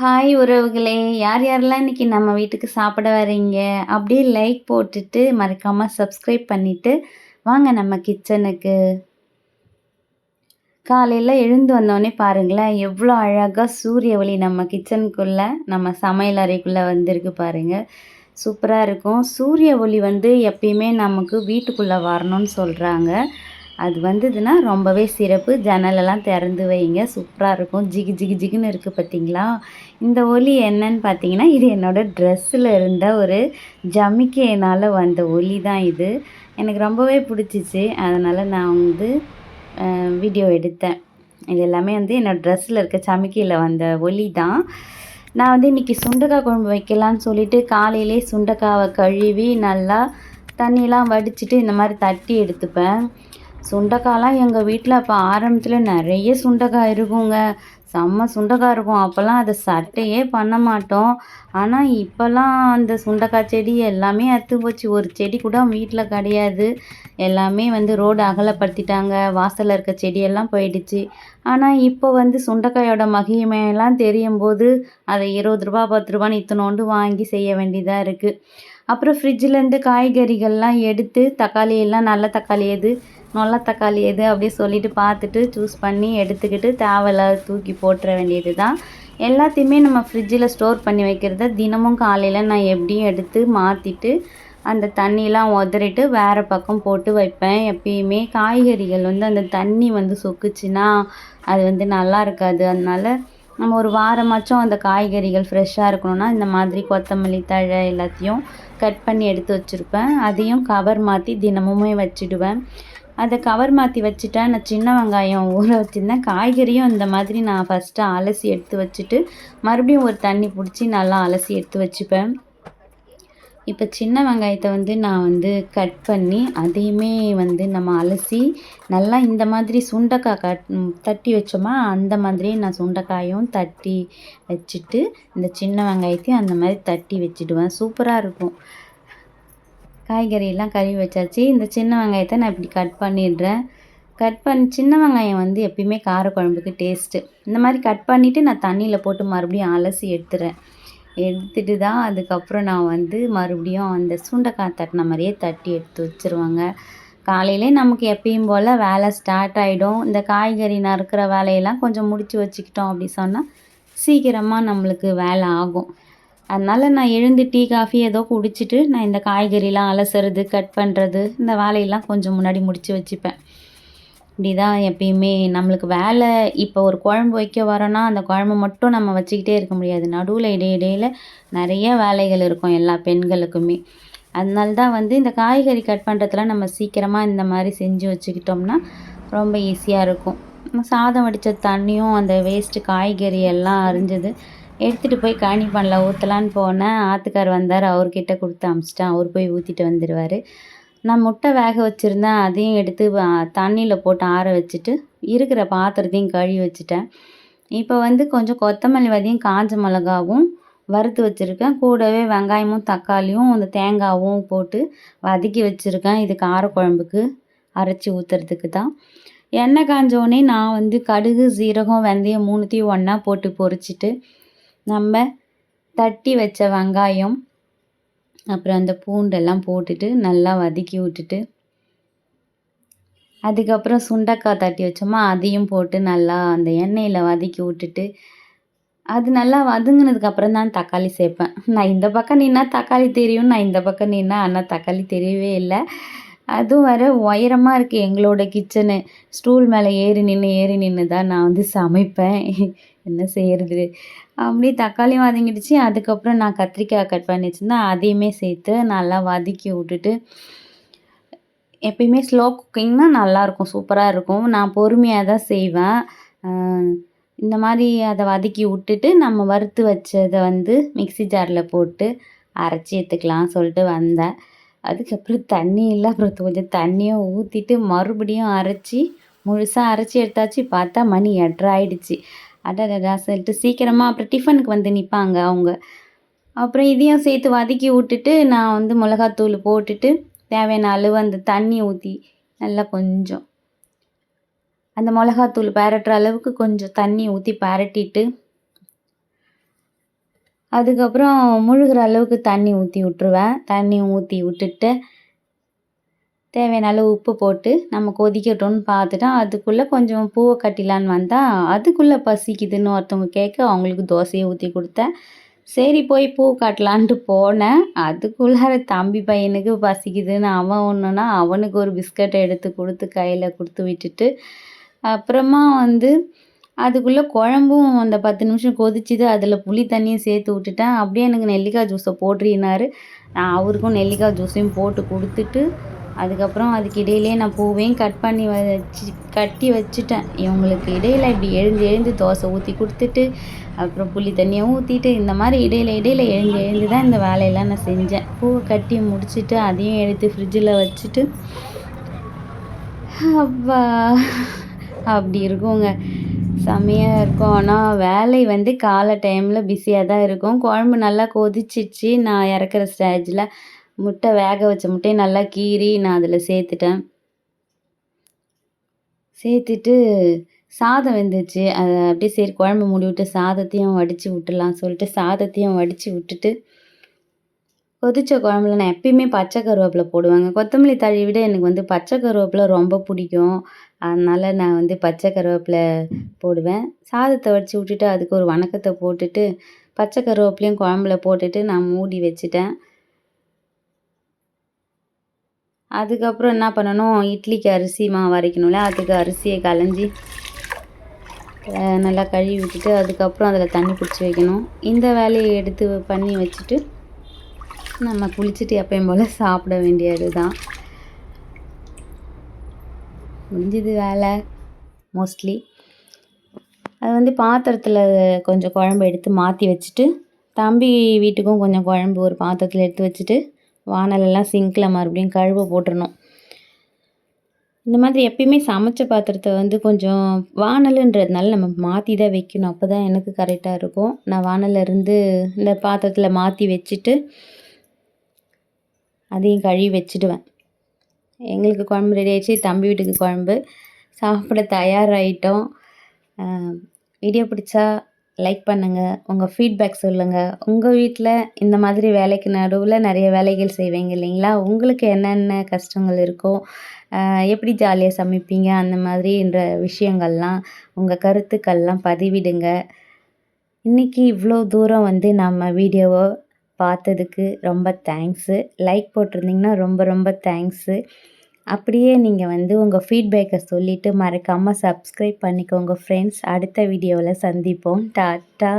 Hi உறவுகளே! யார் யாரெல்லாம் இன்னைக்கு நம்ம வீட்டுக்கு சாப்பிட வரீங்க? அப்படியே லைக் போட்டுட்டு, மறக்காமல் சப்ஸ்கிரைப் பண்ணிவிட்டு வாங்க நம்ம கிச்சனுக்கு. காலையில் எழுந்து வந்தோடனே பாருங்களேன், எவ்வளோ அழகாக சூரிய ஒளி நம்ம கிச்சனுக்குள்ளே நம்ம சமையல் அறைக்குள்ளே வந்திருக்கு பாருங்கள் சூப்பராக இருக்கும். சூரிய ஒளி வந்து எப்பயுமே நமக்கு வீட்டுக்குள்ளே வரணும்னு சொல்கிறாங்க அது வந்ததுன்னா ரொம்பவே சிறப்பு. ஜன்னலெல்லாம் திறந்து வைங்க. சூப்பராக இருக்கும். ஜிகு ஜிகு ஜிகுன்னு இருக்குது பார்த்தீங்களா? இந்த ஒலி என்னன்னு பார்த்தீங்கன்னா, இது என்னோடய ட்ரெஸ்ஸில் இருந்த ஒரு ஜமிக்கையினால் வந்த ஒலி தான் இது. எனக்கு ரொம்பவே பிடிச்சிச்சு. அதனால் நான் வந்து வீடியோ எடுத்தேன். இது எல்லாமே வந்து என்னோட ட்ரெஸ்ஸில் இருக்க சமிக்கையில் வந்த ஒலி தான். நான் வந்து இன்றைக்கி சுண்டக்காய் குழம்பு வைக்கலான்னு சொல்லிவிட்டு காலையிலேயே சுண்டக்காவை கழுவி நல்லா தண்ணியெலாம் வடிச்சிட்டு இந்த மாதிரி தட்டி எடுத்துப்பேன். சுண்டக்காய்லாம் எங்கள் வீட்டில் அப்போ ஆரம்பத்தில் நிறைய சுண்டக்காய் இருக்குங்க. செம்ம சுண்டக்காய் இருக்கும். அப்போல்லாம் அதை சட்டையே பண்ண மாட்டோம். ஆனால் இப்போல்லாம் அந்த சுண்டக்காய் செடி எல்லாமே அத்து போச்சு. ஒரு செடி கூட வீட்டில் கிடையாது. எல்லாமே வந்து ரோடு அகலப்படுத்திட்டாங்க. வாசலில் இருக்க செடியெல்லாம் போயிடுச்சு. ஆனால் இப்போ வந்து சுண்டக்காயோட மகிமையெல்லாம் தெரியும்போது, அத ரூ. 20 ரூ. 10ன்னு இத்துணூண்டு வாங்கி செய்ய வேண்டியதாக இருக்குது அப்புறம் ஃப்ரிட்ஜிலேருந்து காய்கறிகள்லாம் எடுத்து, தக்காளி எல்லாம் நல்ல தக்காளி எது, நொல்ல தக்காளி எது அப்படியே சொல்லிட்டு பார்த்துட்டு, சூஸ் பண்ணி எடுத்துக்கிட்டு, தேவையில்லாத தூக்கி போட்டுற வேண்டியது தான். எல்லாத்தையுமே நம்ம ஃப்ரிட்ஜில் ஸ்டோர் பண்ணி வைக்கிறத தினமும் காலையில் நான் எப்படியும் எடுத்து மாற்றிட்டு அந்த தண்ணியெலாம் உதறிட்டு வேறு பக்கம் போட்டு வைப்பேன். எப்பயுமே காய்கறிகள் வந்து அந்த தண்ணி வந்து சொக்குச்சுன்னா, அது வந்து நல்லா இருக்காது. அதனால நம்ம ஒரு வாரமாச்சும் அந்த காய்கறிகள் ஃப்ரெஷ்ஷாக இருக்கணும்னா, இந்த மாதிரி கொத்தமல்லி தழை எல்லாத்தையும் கட் பண்ணி எடுத்து வச்சுருப்பேன் அதையும் கவர் மாற்றி தினமுமே வச்சுடுவேன். அதை கவர் மாற்றி வச்சுட்டா, நான் சின்ன வெங்காயம் ஊற வச்சுருந்தேன் காய்கறியும் இந்த மாதிரி நான் ஃபஸ்ட்டு அலசி எடுத்து வச்சுட்டு, மறுபடியும் ஒரு தண்ணி பிடிச்சி நல்லா அலசி எடுத்து வச்சுப்பேன். இப்போ சின்ன வெங்காயத்தை வந்து நான் வந்து கட் பண்ணி, அதையுமே வந்து நம்ம அலசி, நல்லா இந்த மாதிரி சுண்டக்காய் கட் தட்டி வச்சோமா, அந்த மாதிரியே நான் சுண்டைக்காயும் தட்டி வச்சுட்டு, இந்த சின்ன வெங்காயத்தையும் அந்த மாதிரி தட்டி வச்சுடுவேன். சூப்பராக இருக்கும். காய்கறியெல்லாம் கழுவி வச்சாச்சு. இந்த சின்ன வெங்காயத்தை நான் இப்படி கட் பண்ணிடுறேன். கட் பண்ணி சின்ன வெங்காயம் வந்து எப்பயுமே காரக்குழம்புக்கு டேஸ்ட்டு. இந்த மாதிரி கட் பண்ணிவிட்டு நான் தண்ணியில் போட்டு மறுபடியும் அலசி எடுத்துறேன். எடுத்துட்டு தான் அதுக்கப்புறம் நான் வந்து மறுபடியும் அந்த சுண்டைக்காய் தட்டின மாதிரியே தட்டி எடுத்து வச்சுருவாங்க காலையிலே நமக்கு எப்பயும் போல் வேலை ஸ்டார்ட் ஆகிடும் இந்த காய்கறி நறுக்கிற வேலையெல்லாம் கொஞ்சம் முடித்து வச்சுக்கிட்டோம் அப்படி சொன்னால் சீக்கிரமாக நம்மளுக்கு வேலை ஆகும். அதனால் நான் எழுந்து டீ, காஃபி ஏதோ குடிச்சிட்டு, நான் இந்த காய்கறிலாம் அலசுறது, கட் பண்ணுறது இந்த வேலையெல்லாம் கொஞ்சம் முன்னாடி முடித்து வச்சுப்பேன். இப்படி தான் எப்பயுமே நம்மளுக்கு வேலை இப்போ ஒரு குழம்பு வைக்க வரோன்னா, அந்த குழம்பு மட்டும் நம்ம வச்சுக்கிட்டே இருக்க முடியாது. நடுவில் இடை நிறைய வேலைகள் இருக்கும் எல்லா பெண்களுக்குமே. அதனால தான் வந்து இந்த காய்கறி கட் பண்ணுறதுல நம்ம சீக்கிரமாக இந்த மாதிரி செஞ்சு வச்சுக்கிட்டோம்னா, ரொம்ப ஈஸியாக இருக்கும். சாதம் வடித்த தண்ணியும், அந்த வேஸ்ட்டு காய்கறி எல்லாம் அரிஞ்சது எடுத்துகிட்டு போய் கழனி பானைல ஊற்றலான்னு போனேன். ஆத்துக்கார் வந்தார் அவர்கிட்ட கொடுத்து அனுப்பிச்சுட்டேன். அவர் போய் ஊற்றிட்டு வந்துடுவார் நான் முட்டை வேக வச்சுருந்தேன் அதையும் எடுத்து தண்ணியில் போட்டு ஆற வச்சுட்டு, இருக்கிற பாத்திரத்தையும் கழுவி வச்சுட்டேன். இப்போ வந்து கொஞ்சம் கொத்தமல்லி வதையும் காஞ்ச மிளகாவும் வறுத்து வச்சுருக்கேன் கூடவே வெங்காயமும், தக்காளியும், அந்த தேங்காவும் போட்டு வதக்கி வச்சுருக்கேன் இது காரக்குழம்புக்கு அரைச்சி ஊற்றுறதுக்கு தான். எண்ணெய் காஞ்சோனே நான் வந்து கடுகு, சீரகம், வெந்தயம் மூணுத்தையும் ஒன்றா போட்டு பொரிச்சிட்டு நம்ம தட்டி வச்ச வெங்காயம், அப்புறம் அந்த பூண்டெல்லாம் போட்டுட்டு நல்லா வதக்கி விட்டுட்டு அதுக்கப்புறம் சுண்டக்காய் தட்டி வச்சோமா, அதையும் போட்டு நல்லா அந்த எண்ணெயில் வதக்கி விட்டுட்டு, அது நல்லா வதங்கினதுக்கப்புறம் தான் தக்காளி சேர்ப்பேன். நான் இந்த பக்கம் நின்னா தக்காளி தெரியும். நான் இந்த பக்கம் நின்னா ஆனால் தக்காளி தெரியவே இல்லை அதுவும் வர உயரமாக இருக்குது எங்களோட கிச்சனு. ஸ்டூல் மேலே ஏறி நின்று ஏறி நின்று தான் நான் வந்து சமைப்பேன். என்ன செய்கிறது அப்படியே தக்காளியும் வதங்கிடுச்சு. அதுக்கப்புறம் நான் கத்திரிக்காய் கட் பண்ணி வச்சுருந்தேன் அதையுமே சேர்த்து நல்லா வதக்கி விட்டுட்டு எப்பயுமே ஸ்லோ குக்கிங்னா நல்லாயிருக்கும். சூப்பராக இருக்கும். நான் பொறுமையாக தான் செய்வேன். இந்த மாதிரி அதை வதக்கி விட்டுட்டு, நம்ம வறுத்து வச்சதை வந்து மிக்ஸி ஜாரில் போட்டு அரைச்சி எடுத்துக்கலாம் சொல்லிட்டு வந்தேன். அதுக்கப்புறம் தண்ணி இல்லை அப்புறம் கொஞ்சம் தண்ணியும் ஊற்றிட்டு மறுபடியும் அரைச்சி முழுசாக அரைச்சி எடுத்தாச்சு. பார்த்தா மணி 8:30 ஆயிடுச்சு. அடடடா! சொல்லிட்டு சீக்கிரமாக அப்புறம் டிஃபனுக்கு வந்து நிற்பாங்க அவங்க. அப்புறம் இதையும் சேர்த்து வதக்கி விட்டுட்டு, நான் வந்து மிளகாத்தூள் போட்டுட்டு, தேவையான அளவு அந்த தண்ணி ஊற்றி நல்லா கொஞ்சம் அந்த மிளகாத்தூள் பெரட்டுற அளவுக்கு கொஞ்சம் தண்ணி ஊற்றி பரட்டிட்டு அதுக்கப்புறம் முழுகிற அளவுக்கு தண்ணி ஊற்றி விட்ருவேன் தண்ணி ஊற்றி விட்டுட்டு தேவையான அளவு உப்பு போட்டு நம்ம கொதிக்கட்டும்னு பார்த்துட்டா அதுக்குள்ளே கொஞ்சம் பூவை கட்டிலான்னு வந்தால் அதுக்குள்ளே பசிக்குதுன்னு ஒருத்தவங்க கேட்க அவங்களுக்கு தோசையை ஊற்றி கொடுத்தேன். சரி போய் பூ காட்டலான்ட்டு போனேன். அதுக்குள்ளார தம்பி பையனுக்கு பசிக்குதுன்னு அவன் ஒன்றுனா அவனுக்கு ஒரு பிஸ்கட்டை எடுத்து கொடுத்து கையில் கொடுத்து விட்டுட்டு அப்புறமா வந்து அதுக்குள்ளே குழம்பும் அந்த பத்து நிமிஷம் கொதிச்சுது. அதில் புளி தண்ணியும் சேர்த்து விட்டுட்டேன். அப்படியே எனக்கு நெல்லிக்காய் ஜூஸை போட்டுறினாரு நான் அவருக்கும் நெல்லிக்காய் ஜூஸையும் போட்டு கொடுத்துட்டு அதுக்கப்புறம் அதுக்கு இடையிலே நான் பூவையும் கட் பண்ணி வச்சு கட்டி வச்சுட்டேன். இவங்களுக்கு இடையில் இப்படி எழுந்து எழுந்து தோசை ஊற்றி கொடுத்துட்டு அப்புறம் புளி தண்ணியை ஊற்றிட்டு இந்த மாதிரி இடையில இடையில எழுந்து எழுந்து தான் இந்த வேலையெல்லாம் நான் செஞ்சேன். பூவை கட்டி முடிச்சுட்டு அதையும் எடுத்து ஃப்ரிட்ஜில் வச்சுட்டு அப்பா அப்படி இருக்குங்க. செம்மையாக இருக்கும். ஆனால் வேலை வந்து காலை டைமில் பிஸியாக தான் இருக்கும். குழம்பு நல்லா கொதிச்சிச்சு. நான் இறக்குற ஸ்டேஜில் முட்டை வேக வச்ச முட்டையை நல்லா கீறி நான் அதில் சேர்த்துட்டேன். சேர்த்துட்டு சாதம் வெந்துச்சு அதை அப்படியே சரி குழம்பு மூடி விட்டு சாதத்தையும் வடித்து விட்டுலாம் சொல்லிட்டு சாதத்தையும் வடித்து விட்டுட்டு கொதிச்ச குழம்புல நான் எப்பயுமே பச்சை கருவேப்பிலை போடுவாங்க. கொத்தமல்லி தழி விட எனக்கு வந்து பச்சை கருவேப்பிலை ரொம்ப பிடிக்கும். அதனால் நான் வந்து பச்சை கருவேப்பிலை போடுவேன். சாதத்தை வடித்து விட்டுட்டு அதுக்கு ஒரு வணக்கத்தை போட்டுட்டு பச்சை கருவேப்பிலையும் குழம்புல போட்டுட்டு நான் மூடி வச்சுட்டேன். அதுக்கப்புறம் என்ன பண்ணணும்? இட்லிக்கு அரிசி மாவு அரைக்கணும்ல அதுக்கு அரிசியை கலைஞ்சி நல்லா கழுவி விட்டுட்டு அதுக்கப்புறம் அதில் தண்ணி பிடிச்சி வைக்கணும். இந்த வேலையை எடுத்து பண்ணி வச்சுட்டு நம்ம குளிச்சுட்டு எப்பயும் போல் சாப்பிட வேண்டியது தான் முடிஞ்சது வேலை மோஸ்ட்லி அது வந்து பாத்திரத்தில் கொஞ்சம் குழம்பு எடுத்து மாற்றி வச்சுட்டு தம்பி வீட்டுக்கும் கொஞ்சம் குழம்பு ஒரு பாத்திரத்தில் எடுத்து வச்சுட்டு வானலெல்லாம் சிங்கில் மறுபடியும் கழுவ போட்டுடணும் இந்த மாதிரி எப்பயுமே சமைச்ச பாத்திரத்தை வந்து கொஞ்சம் வானலுன்றதுனால நம்ம மாற்றி தான் வைக்கணும். அப்போ தான் எனக்கு கரெக்டாக இருக்கும். நான் வானலேருந்து இருந்து இந்த பாத்திரத்தில் மாற்றி வச்சுட்டு அதையும் கழுவி வச்சுடுவேன். எங்களுக்கு குழம்பு ரெடி ஆகிடுச்சு தம்பி வீட்டுக்கு குழம்பு. சாப்பிட தயாராகிட்டோம் வீடியோ பிடிச்சா லைக் பண்ணுங்கள் உங்கள் ஃபீட்பேக் சொல்லுங்கள் உங்கள் வீட்டில் இந்த மாதிரி வேலைக்கு நடுவில் நிறைய வேலைகள் செய்வீங்க இல்லைங்களா? உங்களுக்கு என்னென்ன கஷ்டங்கள் இருக்கோ எப்படி ஜாலியாக சமைப்பீங்க அந்த மாதிரின்ற விஷயங்கள்லாம் உங்கள் கருத்துக்கள்லாம் பதிவிடுங்க. இன்றைக்கி இவ்வளோ தூரம் வந்து நம்ம வீடியோவை பார்த்ததுக்கு ரொம்ப தேங்க்ஸு லைக் போட்டிருந்தீங்கன்னா ரொம்ப ரொம்ப தேங்க்ஸு அப்படியே நீங்கள் வந்து உங்கள் ஃபீட்பேக்கை சொல்லிவிட்டு மறக்காமல் சப்ஸ்கிரைப் பண்ணிக்கோங்க ஃப்ரெண்ட்ஸ் அடுத்த வீடியோவில் சந்திப்போம். டாட்டா